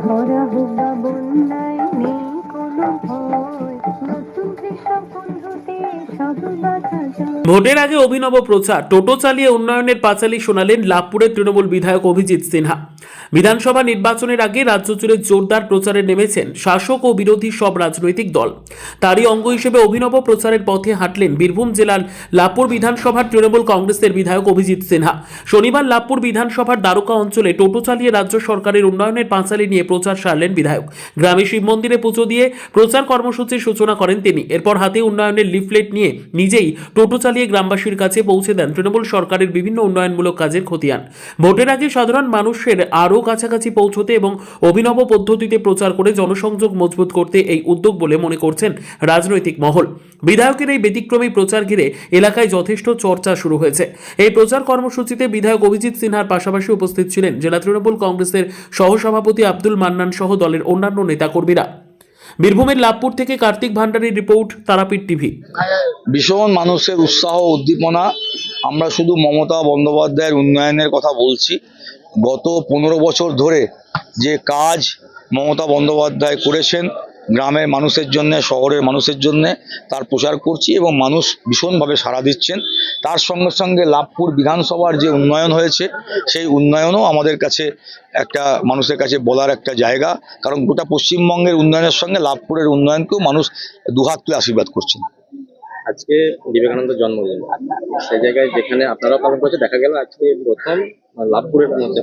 খরা হুবা বন্যায় নেই কোনো ভয়। ভোটের আগে অভিনব প্রচার। টোটো চালিয়ে উন্নয়নের পাঁচালী শোনালেন লাভপুরের তৃণমূল বিধায়ক অভিজিৎ সিনহা। বিধানসভা নির্বাচনের আগে রাজ্য জুড়ে জোরদার প্রচারে নেমেছেন শাসক ও বিরোধী সব রাজনৈতিক দল। তারই অঙ্গ হিসেবে অভিনব প্রচারের পথে হাঁটলেন বীরভূম জেলার লাভপুর বিধানসভার তৃণমূল কংগ্রেসের বিধায়ক অভিজিৎ সিনহা। শনিবার লাভপুর বিধানসভার দ্বারকা অঞ্চলে টোটো চালিয়ে রাজ্য সরকারের উন্নয়নের পাঁচালী নিয়ে প্রচার সারলেন বিধায়ক। গ্রামে শিব মন্দিরে পুজো দিয়ে প্রচার কর্মসূচির সূচনা করেন তিনি। এরপর হাতে উন্নয়নের লিফলেট নিয়ে নিজেই টোটো চালিয়ে গ্রামবাসীর কাছে পৌঁছে দেন তৃণমূল সরকারের বিভিন্ন উন্নয়নমূলক কাজের খতিয়ান। ভোটের আগে সাধারণ মানুষের আরও কাছাকাছি পৌঁছতে এবং অভিনব পদ্ধতিতে প্রচার করে জনসংযোগ মজবুত করতে এই উদ্যোগ বলে মনে করছেন রাজনৈতিক মহল। বিধায়কের এই ব্যতিক্রমী প্রচার ঘিরে এলাকায় যথেষ্ট চর্চা শুরু হয়েছে। এই প্রচার কর্মসূচিতে বিধায়ক অভিজিৎ সিনহার পাশাপাশি উপস্থিত ছিলেন জেলা তৃণমূল কংগ্রেসের সহসভাপতি আব্দুল মান্নান সহ দলের অন্যান্য নেতাকর্মীরা। বীরভূমের লাভপুর থেকে কার্তিক ভান্ডারীর রিপোর্ট, তারাপীঠ টিভি। ভীষণ মানুষের উৎসাহ, উদ্দীপনা। আমরা শুধু মমতা বন্দ্যোপাধ্যায়ের উন্নয়নের কথা বলছি। গত পনেরো বছর ধরে যে কাজ মমতা বন্দ্যোপাধ্যায় করেছেন গ্রামের মানুষের জন্য, শহরের মানুষের জন্য তার প্রচার করছি এবং মানুষ ভীষণভাবে সাড়া দিচ্ছেন। তার সঙ্গে সঙ্গে লাভপুর বিধানসভার যে উন্নয়ন হয়েছে, সেই উন্নয়নও আমাদের কাছে একটা মানুষের কাছে বলার একটা জায়গা। কারণ গোটা পশ্চিমবঙ্গের উন্নয়নের সঙ্গে লাভপুরের উন্নয়নকেও মানুষ দুহাত তুলে আশীর্বাদ করছেন। আজকে বিবেকানন্দের জন্মদিন। সেই জায়গায় যেখানে আপনারাও পালন করছে দেখা গেল আজকে প্রথম লাভপুরের মধ্যে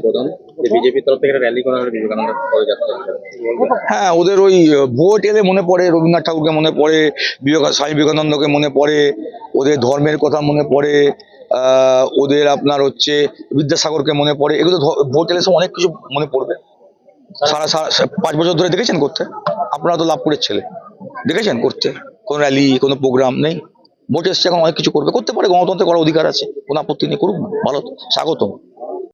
হ্যাঁ ওদের ওই ভোট এলে মনে পড়ে, রবীন্দ্রনাথ ঠাকুরকে মনে পড়ে, বিবেকা, স্বামী বিবেকানন্দকে মনে পড়ে, ওদের ধর্মের কথা মনে পড়ে ওদের আপনার হচ্ছে বিদ্যাসাগরকে মনে পড়ে, এগুলো ভোট এলে সব অনেক কিছু মনে পড়বে। সারা সারা পাঁচ বছর ধরে দেখেছেন করতে? আপনারা তো লাভপুরের ছেলে। দেখেছেন করতে? কোনো র্যালি কোনো প্রোগ্রাম নেই। ভোট এসছে, এখন অনেক কিছু করবে। করতে পারে, গণতন্ত্রে করার অধিকার আছে। কোনো আপত্তি নেই, করুক, ভালো, স্বাগতম।